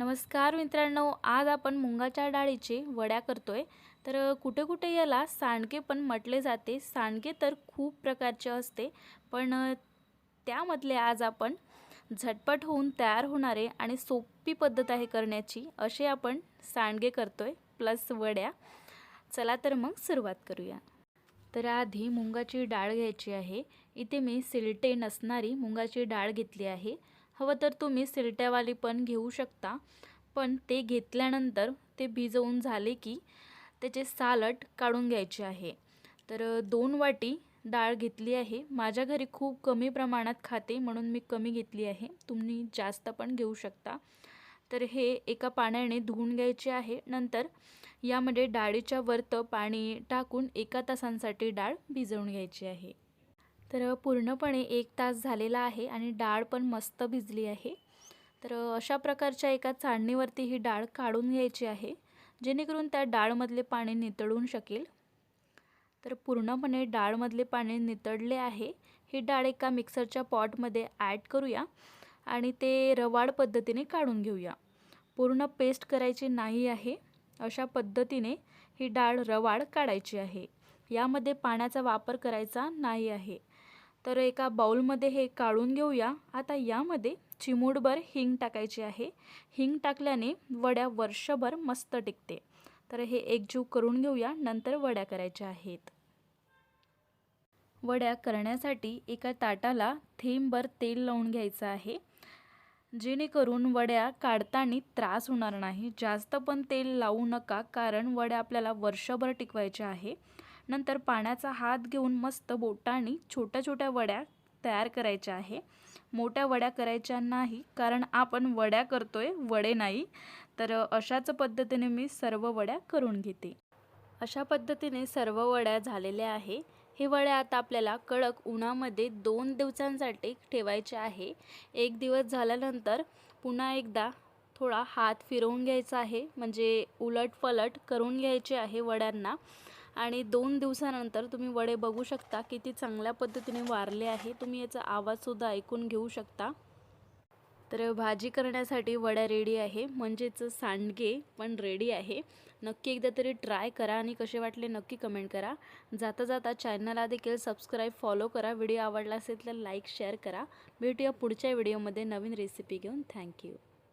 नमस्कार मित्रांनो आज आपण मुंगाच्या डाळीचे वड्या करतोय. तर कुठे कुठे याला सांडगे पण म्हटले जाते. सांडगे तर खूप प्रकारचे असते पण त्यामधले आज आपण झटपट होऊन तयार होणारे आणि सोपी पद्धत आहे करण्याची असे आपण सांडगे करतोय प्लस वड्या. चला तर मग सुरुवात करूया. तर आधी मुंगाची डाळ घ्यायची आहे. इथे मी सिलटे नसणारी मुंगाची डाळ घेतली आहे. हवं तर तुम्ही सिरट्यावाली पण घेऊ शकता. पण ते घेतल्यानंतर ते भिजवून झाले की त्याचे सालट काढून घ्यायचे आहे. तर दोन वाटी डाळ घेतली आहे. माझ्या घरी खूप कमी प्रमाणात खाते म्हणून मी कमी घेतली आहे. तुम्ही जास्त पण घेऊ शकता. तर हे एका पाण्याने धुवून घ्यायचे आहे. नंतर यामध्ये डाळीच्या वरतं पाणी टाकून एका तासांसाठी डाळ भिजवून घ्यायची आहे. तर पूर्णपणे एक तास झालेला आहे आणि डाळ पण मस्त भिजली आहे. तर अशा प्रकारच्या एका चाळणीवरती ही डाळ काढून घ्यायची आहे जेणेकरून त्या डाळमधले पाणी नितळून शकेल. तर पूर्णपणे डाळमधले पाणी नितळले आहे. ही डाळ एका मिक्सरच्या पॉटमध्ये ॲड करूया आणि ते रवाड पद्धतीने काढून घेऊया. पूर्ण पेस्ट करायची नाही आहे. अशा पद्धतीने ही डाळ रवाड काढायची आहे. यामध्ये पाण्याचा वापर करायचा नाही आहे. तर एका बाऊलमध्ये हे काढून घेऊया. आता यामध्ये चिमूटभर हिंग टाकायची आहे. हिंग टाकल्याने वड्या वर्षभर मस्त टिकते. तर हे एकजीव करून घेऊया. नंतर वड्या करायच्या आहेत. वड्या करण्यासाठी एका ताटाला थेंबभर तेल लावून घ्यायचं आहे. जेणेकरून वड्या काढताना त्रास होणार नाही. जास्त पण तेल लावू नका कारण वड्या आपल्याला वर्षभर टिकवायच्या आहे. नंतर पाण्याचा हात घेऊन मस्त बोटाने छोट्या छोट्या वड्या तयार करायच्या आहे. मोठ्या वड्या करायच्या नाही कारण आपण वड्या करतोय वडे नाही. तर अशाच पद्धतीने मी सर्व वड्या करून घेते. अशा पद्धतीने सर्व वड्या झालेल्या आहे. हे वड्या आता आपल्याला कडक उन्हामध्ये दोन दिवसांसाठी ठेवायचे आहे. एक दिवस झाल्यानंतर पुन्हा एकदा थोडा हात फिरवून घ्यायचा आहे. म्हणजे उलट पलट करून घ्यायचे आहे वड्यांना. आणि दोन दिवसानंतर तुम्ही वडे बघू शकता किती चांगल्या पद्धतीने वारले आहे. तुम्ही याचा आवाजसुद्धा ऐकून घेऊ शकता. तर भाजी करण्यासाठी वड्या रेडी आहे. म्हणजेच सांडगे पण रेडी आहे. नक्की एकदा तरी ट्राय करा आणि कसे वाटले नक्की कमेंट करा. जाता जाता चॅनलला देखील सबस्क्राईब फॉलो करा. व्हिडिओ आवडला असेल तर लाईक शेअर करा. भेटूया पुढच्या व्हिडिओमध्ये नवीन रेसिपी घेऊन. थँक्यू